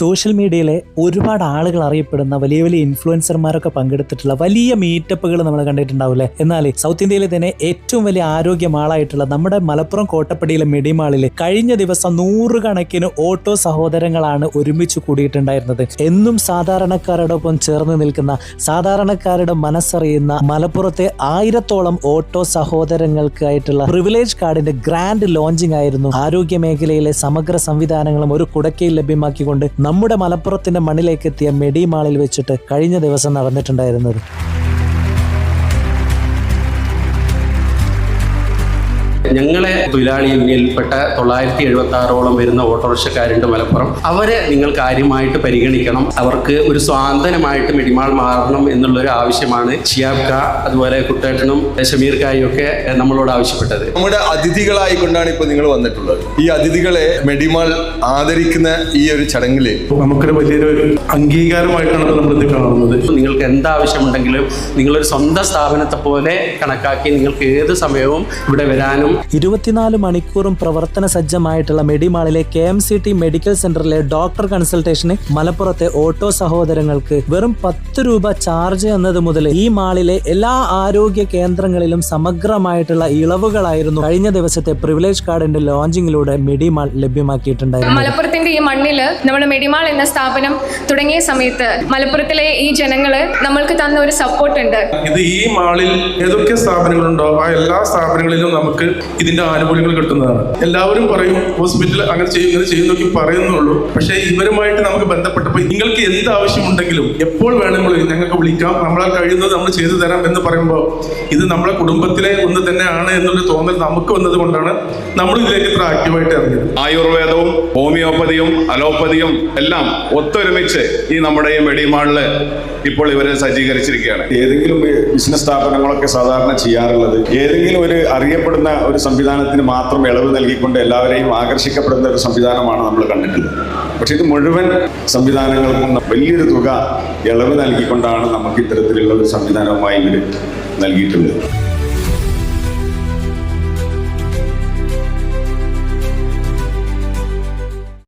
Social മീഡിയയിലെ ഒരുപാട് ആളുകൾ അറിയപ്പെടുന്ന വലിയ വലിയ ഇൻഫ്ലുവൻസർമാരൊക്കെ പങ്കെടുത്തിട്ടുള്ള വലിയ മീറ്റപ്പുകൾ നമ്മൾ കണ്ടിട്ടുണ്ടാവില്ലേ? എന്നാൽ സൗത്ത് ഇന്ത്യയിലെ തന്നെ ഏറ്റവും വലിയ ആരോഗ്യ മാളായിട്ടുള്ള നമ്മുടെ മലപ്പുറം കോട്ടപ്പടിയിലെ മെഡിമാളിൽ കഴിഞ്ഞ ദിവസം നൂറുകണക്കിന് ഓട്ടോ സഹോദരങ്ങളാണ് ഒരുമിച്ച് കൂടിയിട്ടുണ്ടായിരുന്നത്. എന്നും സാധാരണക്കാരോടൊപ്പം ചേർന്ന് നിൽക്കുന്ന സാധാരണക്കാരുടെ മനസ്സറിയുന്ന മലപ്പുറത്തെ ആയിരത്തോളം ഓട്ടോ സഹോദരങ്ങൾക്കായിട്ടുള്ള പ്രിവിലേജ് കാർഡിന്റെ ഗ്രാൻഡ് ലോഞ്ചിങ് ആയിരുന്നു. ആരോഗ്യ മേഖലയിലെ സമഗ്ര സംവിധാനങ്ങളും ഒരു കുടക്കയിൽ ലഭ്യമാക്കിക്കൊണ്ട് നമ്മുടെ മലപ്പുറത്തിന്റെ മണ്ണിലേക്ക് എത്തിയ മെഡിമാളിൽ വെച്ചിട്ട് കഴിഞ്ഞ ദിവസം നടന്നിട്ടുണ്ടായിരുന്നത്. ഞങ്ങളെ തൊഴിലാളി യൂണിയനിൽപ്പെട്ട തൊള്ളായിരത്തി എഴുപത്തി ആറോളം വരുന്ന ഓട്ടോറിക്ഷക്കാരുണ്ട് മലപ്പുറം. അവരെ നിങ്ങൾ കാര്യമായിട്ട് പരിഗണിക്കണം. അവർക്ക് ഒരു സ്വാതന്ത്ര്യമായിട്ട് മിടിമാൾ മാറണം എന്നുള്ളൊരു ആവശ്യമാണ് ഷിയാബ്ക അതുപോലെ കുട്ടേട്ടനും ഷമീർ കായും ഒക്കെ നമ്മളോട് ആവശ്യപ്പെട്ടത്. നമ്മുടെ അതിഥികളായിക്കൊണ്ടാണ് ഇപ്പൊ നിങ്ങൾ വന്നിട്ടുള്ളത്. ഈ അതിഥികളെ മെഡിമാൾ ആദരിക്കുന്ന ഈ ഒരു ചടങ്ങിൽ നമുക്കൊരു വലിയൊരു അംഗീകാരമായിട്ടാണ് നമ്മൾ ഇത് കാണുന്നത് നിങ്ങൾക്ക് എന്താവശ്യമുണ്ടെങ്കിലും നിങ്ങളൊരു സ്വന്തം സ്ഥാപനത്തെ പോലെ കണക്കാക്കി നിങ്ങൾക്ക് ഏത് സമയവും ഇവിടെ വരാനും ഇരുപത്തിനാല് മണിക്കൂറും പ്രവർത്തന സജ്ജമായിട്ടുള്ള മെഡിമാളിലെ K M C T medical സെന്ററിലെ ഡോക്ടർ കൺസൾട്ടേഷന് മലപ്പുറത്തെ ഓട്ടോ സഹോദരങ്ങൾക്ക് വെറും പത്ത് രൂപ ചാർജ് എന്നത് മുതൽ ഈ മാളിലെ എല്ലാ ആരോഗ്യ കേന്ദ്രങ്ങളിലും സമഗ്രമായിട്ടുള്ള ഇളവുകളായിരുന്നു കഴിഞ്ഞ ദിവസത്തെ പ്രിവിലേജ് കാർഡിന്റെ ലോഞ്ചിങ്ങിലൂടെ മെഡിമാൾ ലഭ്യമാക്കിയിട്ടുണ്ടായിരുന്നു മലപ്പുറത്തിന്റെ ഈ മണ്ണിൽ നമ്മുടെ മെഡിമാൾ എന്ന സ്ഥാപനം തുടങ്ങിയ സമയത്ത് മലപ്പുറത്തിലെ ഈ ജനങ്ങൾ നമ്മൾക്ക് തന്ന ഒരു സപ്പോർട്ട് ഉണ്ട്. ഇത് ഈ മാളിൽ ഏതൊക്കെ സ്ഥാപനങ്ങളുണ്ടോ ആ എല്ലാ സ്ഥാപനങ്ങളിലും നമുക്ക് ഇതിന്റെ ആനുകൂല്യങ്ങൾ കിട്ടുന്നതാണ്. എല്ലാവരും പറയും ഹോസ്പിറ്റൽ അങ്ങനെ ചെയ്യും ഇങ്ങനെ ചെയ്യുന്നൊക്കെ പറയുന്നുള്ളൂ. പക്ഷേ ഇവരുമായിട്ട് നമുക്ക് ബന്ധപ്പെട്ടപ്പോൾ നിങ്ങൾക്ക് എന്ത് ആവശ്യമുണ്ടെങ്കിലും എപ്പോൾ വേണമെങ്കിലും ഞങ്ങൾക്ക് വിളിക്കാം. നമ്മളാൽ കഴിയുന്നത് നമ്മൾ ചെയ്തു തരാം എന്ന് പറയുമ്പോൾ ഇത് നമ്മുടെ കുടുംബത്തിലെ ഒന്ന് തന്നെയാണ് എന്നൊരു തോന്നൽ നമുക്ക് വന്നത് കൊണ്ടാണ് നമ്മൾ ഇതിലേക്ക് ഇത്ര ആക്റ്റീവായിട്ട് ഇറങ്ങിയത്. ആയുർവേദവും ഹോമിയോപ്പതിയും അലോപ്പതിയും എല്ലാം ഒത്തൊരുമിച്ച് ഈ നമ്മുടെ ഈ മെഡിമാളിൽ ഇപ്പോൾ ഇവരെ സജ്ജീകരിച്ചിരിക്കുകയാണ്. ഏതെങ്കിലും ബിസിനസ് സ്ഥാപനങ്ങളൊക്കെ സാധാരണ ചെയ്യാറുള്ളത്. ഏതെങ്കിലും ഒരു അറിയപ്പെടുന്ന ഒരു സംവിധാനത്തിന് മാത്രം ഇളവ് നൽകിക്കൊണ്ട് എല്ലാവരെയും ആകർഷിക്കപ്പെടുന്ന ഒരു സംവിധാനമാണ് നമ്മൾ കണ്ടിട്ടുള്ളത്. പക്ഷെ ഇത് മുഴുവൻ സംവിധാനങ്ങൾക്കും വലിയൊരു തുക ഇളവ് നൽകിക്കൊണ്ടാണ് നമുക്ക് ഇത്തരത്തിലുള്ള ഒരു സംവിധാനവുമായി ഇവർ നൽകിയിട്ടുള്ളത്.